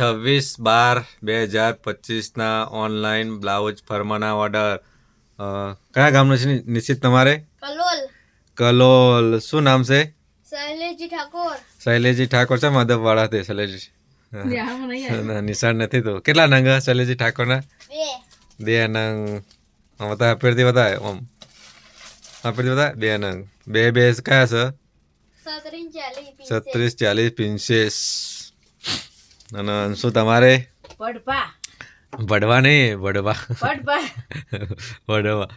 છવ્વીસ બાર બે હજાર પચીસના ઓનલાઈન બ્લાઉઝ ફરમાના ઓર્ડર. કયા ગામનો છે નિશ્ચિત તમારે? કલોલ. કલોલ. શું નામ છે? શૈલેજી ઠાકોર. શૈલેજી ઠાકોર છે? મધબવાળા તે શૈલેજી ના, નિશાળ નથી તો. કેટલા નંગ શૈલેજી ઠાકોરના? બે. બે નંગ. બતા આપેરથી બતાય આમ આપેરથી બતાય બે નંગ. બે બે કયા છે? છત્રીસ ચાલીસ પિંચેસ અને શું તમારે? વડવા નહીં વડવા. વડવા.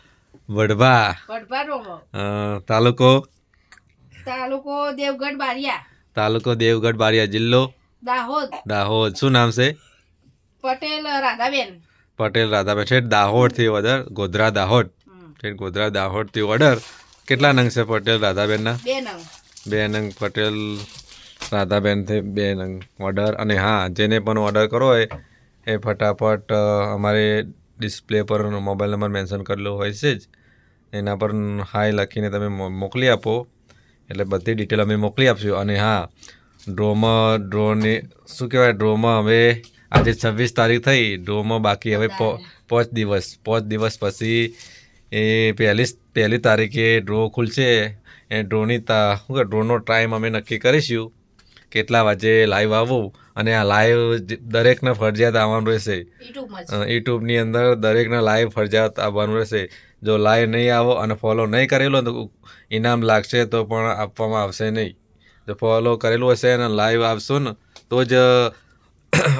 વડવા વડવા તાલુકો? તાલુકો દેવગઢ બારિયા. તાલુકો દેવગઢ બારિયા જિલ્લો? દાહોદ. દાહોદ. શું નામ છે? પટેલ રાધાબેન. પટેલ રાધાબેન. છે દાહોદથી ઓર્ડર ગોધરા દાહોદ. છે ગોધરા દાહોદથી ઓર્ડર કેટલા નંગ છે પટેલ રાધાબેનના? બે નંગ. બે નંગ પટેલ રાધાબેનથી બેન ઓર્ડર અને હા જેને પણ ઓર્ડર કરો હોય એ ફટાફટ અમારે ડિસ્પ્લે પર મોબાઈલ નંબર મેન્શન કરેલો હોય છે જ. એના પર હાય લખીને તમે મો- મોકલી આપો. એટલે બધી ડિટેલ અમે મોકલી આપશું. અને હા ડ્રોમાં ડ્રોની શું કહેવાય ડ્રોમાં હવે આજે છવ્વીસ તારીખ થઈ. ડ્રોમાં બાકી હવે પો પાંચ દિવસ. પાંચ દિવસ પછી એ પહેલી પહેલી તારીખે ડ્રો ખુલશે. એ ડ્રોની તા શું કે ડ્રોનો ટાઈમ અમે નક્કી કરીશું. કેટલા વાગે લાઈવ આવવું અને આ લાઈવ દરેકને ફરજિયાત આવવાનું રહેશે. યુટ્યુબની અંદર દરેકને લાઈવ ફરજિયાત આવવાનું રહેશે. જો લાઈવ નહીં આવો અને ફોલો નહીં કરેલો તો ઇનામ લાગશે તો પણ આપવામાં આવશે નહીં. જો ફોલો કરેલું હશે અને લાઈવ આવશો ને તો જ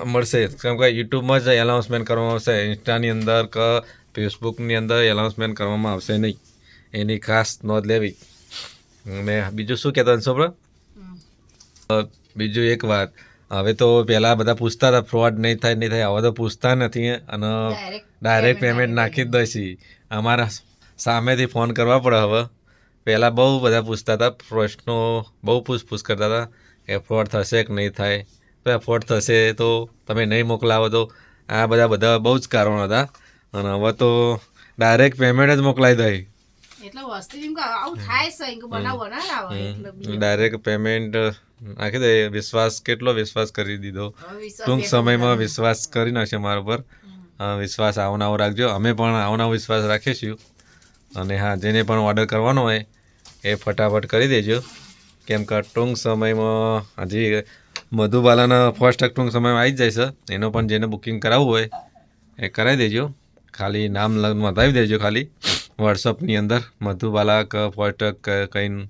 મળશે. કેમ કે યુટ્યુબમાં જ એનાઉન્સમેન્ટ કરવામાં આવશે. ઇન્સ્ટાની અંદર કે ફેસબુકની અંદર એનાઉન્સમેન્ટ કરવામાં આવશે નહીં. એની ખાસ નોંધ લેવી. ને બીજું શું કહેતા છો બીજું એક વાત. હવે તો પહેલાં બધા પૂછતા હતા ફ્રોડ નહીં થાય નહીં થાય હવે તો પૂછતા નથી અને ડાયરેક્ટ પેમેન્ટ નાખી જ દઈશી. અમારા સામેથી ફોન કરવા પડે હવે. પહેલાં બહુ બધા પૂછતા હતા પ્રશ્નો બહુ પૂછપૂછ કરતા હતા કે ફ્રોડ થશે કે નહીં થાય. તો ફ્રોડ થશે તો તમે નહીં મોકલાવો તો આ બધા બધા બહુ જ કારણો હતા. અને હવે તો ડાયરેક્ટ પેમેન્ટ જ મોકલાવી દઈ. ડાયરેક્ટ પેમેન્ટ નાખી દે વિશ્વાસ કેટલો વિશ્વાસ કરી દીધો. ટૂંક સમયમાં વિશ્વાસ કરી નાખશે મારા પર વિશ્વાસ આવો આવો રાખજો. અમે પણ આવો આવો વિશ્વાસ રાખીશું. અને હા જેને પણ ઓર્ડર કરવાનો હોય એ ફટાફટ કરી દેજો. કેમ કે ટૂંક સમયમાં હજી મધુબાલાના ફર્સ્ટ ટૂંક સમયમાં આવી જ જાય છે. એનો પણ જેને બુકિંગ કરાવવું હોય એ કરાવી દેજો. ખાલી નામ લગ્ન નોંધાવી દેજો ખાલી. વોટ્સઅપની અંદર મધુબાલા ક ફર્સ્ટ કંઈ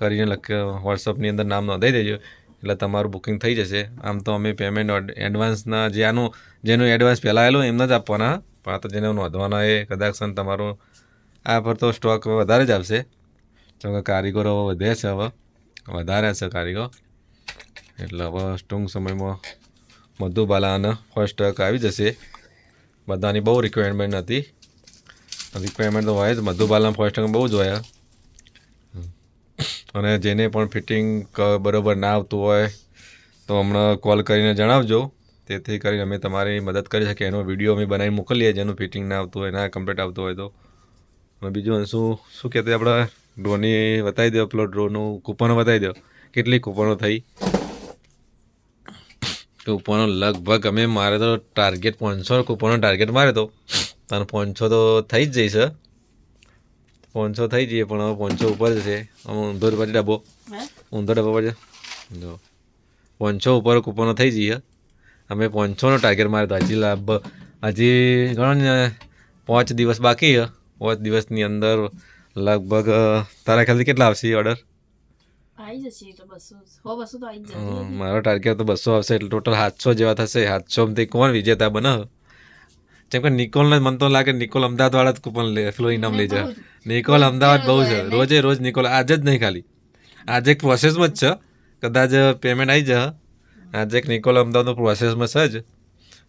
કરીને લખ વોટ્સઅપની અંદર નામ નોંધાવી દેજો. એટલે તમારું બુકિંગ થઈ જશે. આમ તો અમે પેમેન્ટ એડવાન્સના જે આનું, જેનું એડવાન્સ પહેલાં આવેલું એમને જ આપવાના. પણ આ તો જેને નોંધવાના એ કદાચ તમારું, આ પર તો સ્ટોક વધારે જ આવશે કે કારીગરો વધે છે હવે. વધારે છે કારીગર. એટલે હવે ટૂંક સમયમાં મધુબાલાના ફર્સ્ટ સ્ટોક આવી જશે. બધાની બહુ રિક્વાયરમેન્ટ હતી. રિક્વાયરમેન્ટ તો હોય જ. મધુબાલાના ફર્સ્ટ સ્ટોક બહુ જ હોય. અને જેને પણ ફિટિંગ બરાબર ના આવતું હોય, તો હમણાં કોલ કરીને જણાવજો. તેથી કરીને અમે તમારી મદદ કરી શકીએ. એનો વીડિયો અમે બનાવી મોકલીએ, જેનું ફિટિંગ ના આવતું હોય, ના કમ્પ્લીટ આવતું હોય તો. અને બીજું શું શું કહેતા આપણે ડ્રોની બતાવી દો પેલો ડ્રોનું કૂપનો બતાવી દો. કેટલી કૂપનો થઈ? કૂપનો લગભગ અમે, મારે તો ટાર્ગેટ પાંચસો કૂપનો ટાર્ગેટ મારે તો. અને પાંચસો તો થઈ જ જઈશ પાંચસો થઈ જઈએ પણ હવે પાંચસો ઉપર જશે આમ ઊંધો ડબ્બો હે? ઊંધો ડબ્બો પછી જો. પાંચસો ઉપર કૂપનો થઈ જઈએ. અમે પાંચસોનો ટાર્ગેટ માર્યો તો હજી લાભ હજી ગણો ને પાંચ દિવસ બાકી છે. પાંચ દિવસની અંદર લગભગ તારા ખ્યાલથી કેટલા આવશે ઓર્ડર મારો ટાર્ગેટ તો બસો આવશે એટલે ટોટલ સાતસો જેવા થશે. સાતસોમાંથી કોણ વિજેતા બને? જેમ કે નિકોલને મને તો લાગે નિકોલ અમદાવાદ વાળા જ કૂપન લે પેલો ઇનામ લઈ જાય. નિકોલ અમદાવાદ બહુ છે. રોજે રોજ નિકોલ, આજે જ નહીં ખાલી. આજે પ્રોસેસમાં જ છે. કદાચ પેમેન્ટ આવી જાય આજે એક નિકોલ અમદાવાદનો પ્રોસેસમાં છે જ.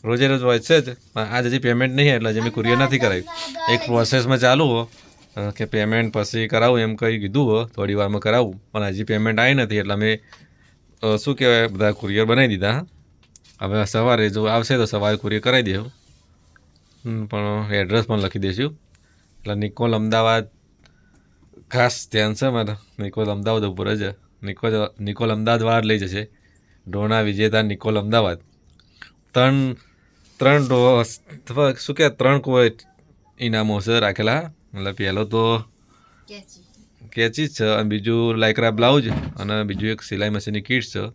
રોજે રોજ હોય છે જ. આજ હજી પેમેન્ટ નહીં એટલે હજી મેં કુરિયર નથી કરાવ્યું એક પ્રોસેસમાં ચાલુ હો. કે પેમેન્ટ પછી કરાવું એમ કંઈ કીધું હો. થોડી વારમાં કરાવું. પણ હજી પેમેન્ટ આવી નથી, એટલે અમે શું કહેવાય, બધા કુરિયર બનાવી દીધા. હવે સવારે જો આવશે તો સવારે કુરિયર કરાવી દેવું પણ એડ્રેસ પણ લખી દઈશું. એટલે નિકોલ અમદાવાદ. ખાસ ધ્યાન છે મારે. નિકોલ અમદાવાદ ઉપર જ નિકોલ નિકોલ અમદાવાદ લઈ જશે. ડોના વિજેતા નિકોલ અમદાવાદ. ત્રણ ત્રણ ડો- અથવા શું કે ત્રણ કોઈ ઇનામો છે રાખેલા. મતલબ પહેલો તો કેચી. છે અને બીજું લાઇક્રા બ્લાઉઝ અને બીજું એક સિલાઈ મશીનની કીટ છે.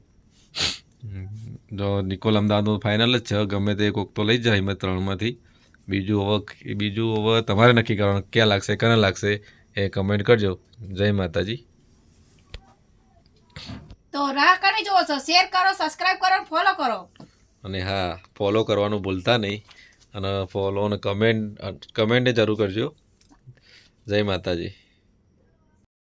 જો નિકોલ અમદાવાદનું ફાઇનલ જ છે. ગમે તે કોક તો લઈ જાય એમાં ત્રણમાંથી. બીજું હવે બીજું હવે તમારે નક્કી કરવાનું ક્યાં લાગશે કને લાગશે એ કમેન્ટ કરજો. જય માતાજી. તો રાહ કરી જોવો છો? શેર કરો સબસ્ક્રાઇબ કરો ફોલો કરો. અને હા ફોલો કરવાનું ભૂલતા નહીં. અને ફોલો અને કમેન્ટ કમેન્ટ જરૂર કરજો. જય માતાજી.